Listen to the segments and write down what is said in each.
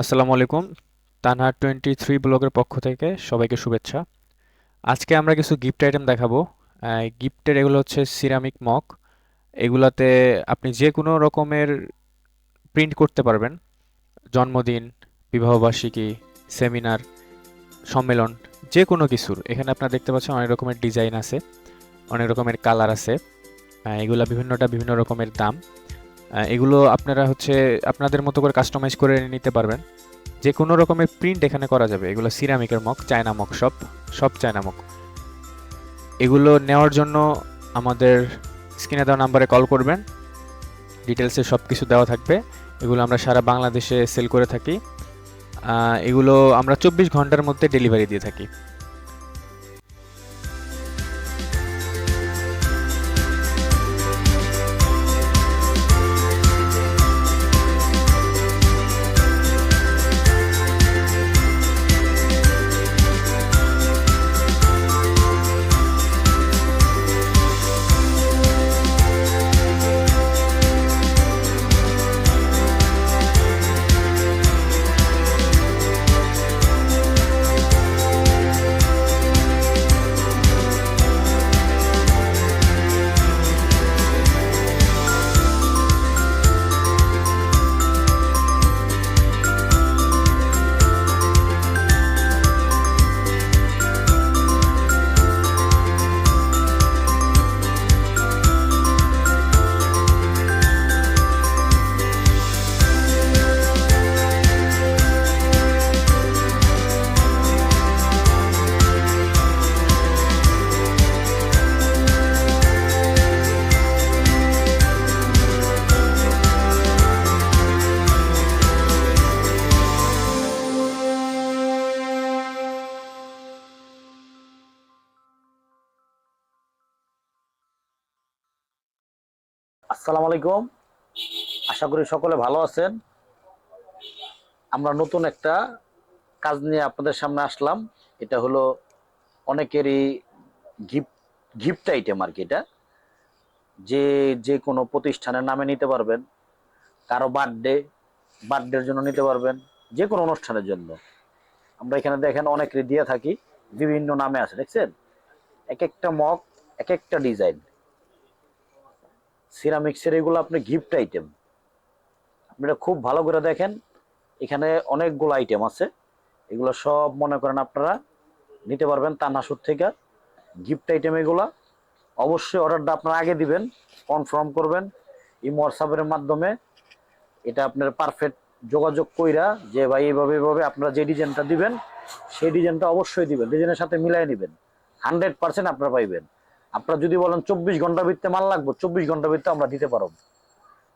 আসসালামু আলাইকুম। Tanha twenty three ব্লগের পক্ষ থেকে সবাইকে শুভেচ্ছা। আজকে আমরা কিছু গিফট আইটেম দেখাবো। গিফটের এগুলো হচ্ছে সিরামিক মগ এগুলাতে আপনি যে কোনো রকমের প্রিন্ট করতে পারবেন। জন্মদিন, বিবাহবার্ষিকী সেমিনার সম্মেলন যে কোনো কিছুর। এখানে আপনারা দেখতে পাচ্ছেন অনেক রকমের ডিজাইন আছে, অনেক রকমের কালার আছে। এগুলা বিভিন্নটা বিভিন্ন রকমের দাম। এগুলো আপনারা হচ্ছে আপনাদের মতো করে কাস্টমাইজ করে নিতে পারবেন। যে কোনো রকমের প্রিন্ট এখানে করা যাবে। এগুলো সিরামিকের মগ চায়না মগ সব সব চায়না মগ এগুলো নেওয়ার জন্য আমাদের স্ক্রিনে দেওয়া নাম্বারে কল করবেন। ডিটেলসে সব কিছু দেওয়া থাকবে। এগুলো আমরা সারা বাংলাদেশে সেল করে থাকি। এগুলো আমরা চব্বিশ ঘণ্টার মধ্যে ডেলিভারি দিয়ে থাকি। আসসালামু আলাইকুম। আশা করি সকলে ভালো আছেন। আমরা নতুন একটা কাজ নিয়ে আপনাদের সামনে আসলাম। এটা হলো অনেকেরই গিফট গিফট আইটেম আর কি এটা। যে যে কোনো প্রতিষ্ঠানের নামে নিতে পারবেন। কারও বার্থডে, বার্থডের জন্য নিতে পারবেন। যে কোনো অনুষ্ঠানের জন্য। আমরা এখানে দেখেন অনেকেরই দিয়ে থাকি। বিভিন্ন নামে আছে, দেখছেন? এক একটা মগ, এক একটা ডিজাইন। সিরামিক্সের এগুলো আপনি গিফট আইটেম আপনারা খুব ভালো করে দেখেন, এখানে অনেকগুলো আইটেম আছে। এগুলো সব মনে করেন আপনারা নিতে পারবেন তানাসুর থেকে গিফট আইটেম এগুলা। অবশ্যই অর্ডারটা আপনারা আগে দিবেন কনফার্ম করবেন। এই হোয়াটসঅ্যাপের মাধ্যমে এটা আপনার পারফেক্ট যোগাযোগ কইরা যে ভাই এইভাবে এইভাবে আপনারা যে ডিজাইনটা দিবেন, সেই ডিজাইনটা অবশ্যই দিবেন। ডিজাইনের সাথে মিলাই নেবেন। হান্ড্রেড পার্সেন্ট আপনারা পাইবেন। আপনারা যদি বলেন চব্বিশ ঘণ্টার ভিত্তে মাল লাগবে চব্বিশ ঘণ্টার ভিত্তে আমরা দিতে পারব।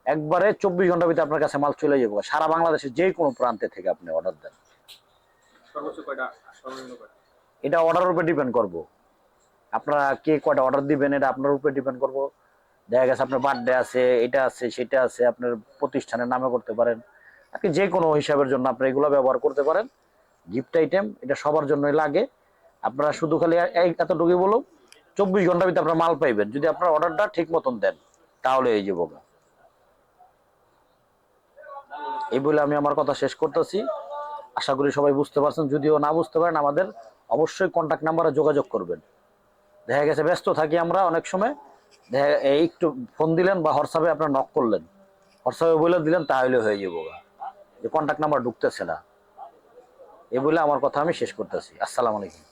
একবারে চব্বিশ ঘণ্টার ভিতরে আপনার কাছে মাল চলে যাব। সারা বাংলাদেশের যে কোনো প্রান্তে থেকে আপনি অর্ডার দেন। এটা অর্ডারের উপর ডিপেন্ড করব। আপনারা কে কয়টা অর্ডার দিবেন এটা আপনার উপরে ডিপেন্ড করব। দেখা গেছে আপনার বার্থডে আছে এটা আছে সেটা আছে আপনার প্রতিষ্ঠানের নামে করতে পারেন। আপনি যে কোনো হিসাবের জন্য আপনি এগুলো ব্যবহার করতে পারেন। গিফট আইটেম এটা সবার জন্যই লাগে। আপনারা শুধু খালি এতটুকুই বলুন চব্বিশ ঘণ্টার ভিতরে আপনার মাল পাইবেন। যদি আপনার অর্ডারটা ঠিক মতন দেন, তাহলে এই যে বোকা। এই বলে আমি আমার কথা শেষ করতেছি। আশা করি সবাই বুঝতে পারছেন। যদিও না বুঝতে পারেন, আমাদের অবশ্যই কন্ট্যাক্ট নাম্বারে যোগাযোগ করবেন। দেখা গেছে ব্যস্ত থাকি আমরা অনেক সময়। দেখা একটু ফোন দিলেন বা হোয়াটসঅ্যাপে আপনার নক করলেন। হোয়াটসঅ্যাপে বলে দিলেন, তাহলে হয়ে যাব। যে কন্ট্যাক্ট নাম্বার ঢুকতেছে না। এই বলে আমার কথা আমি শেষ করতেছি। আসসালামু আলাইকুম।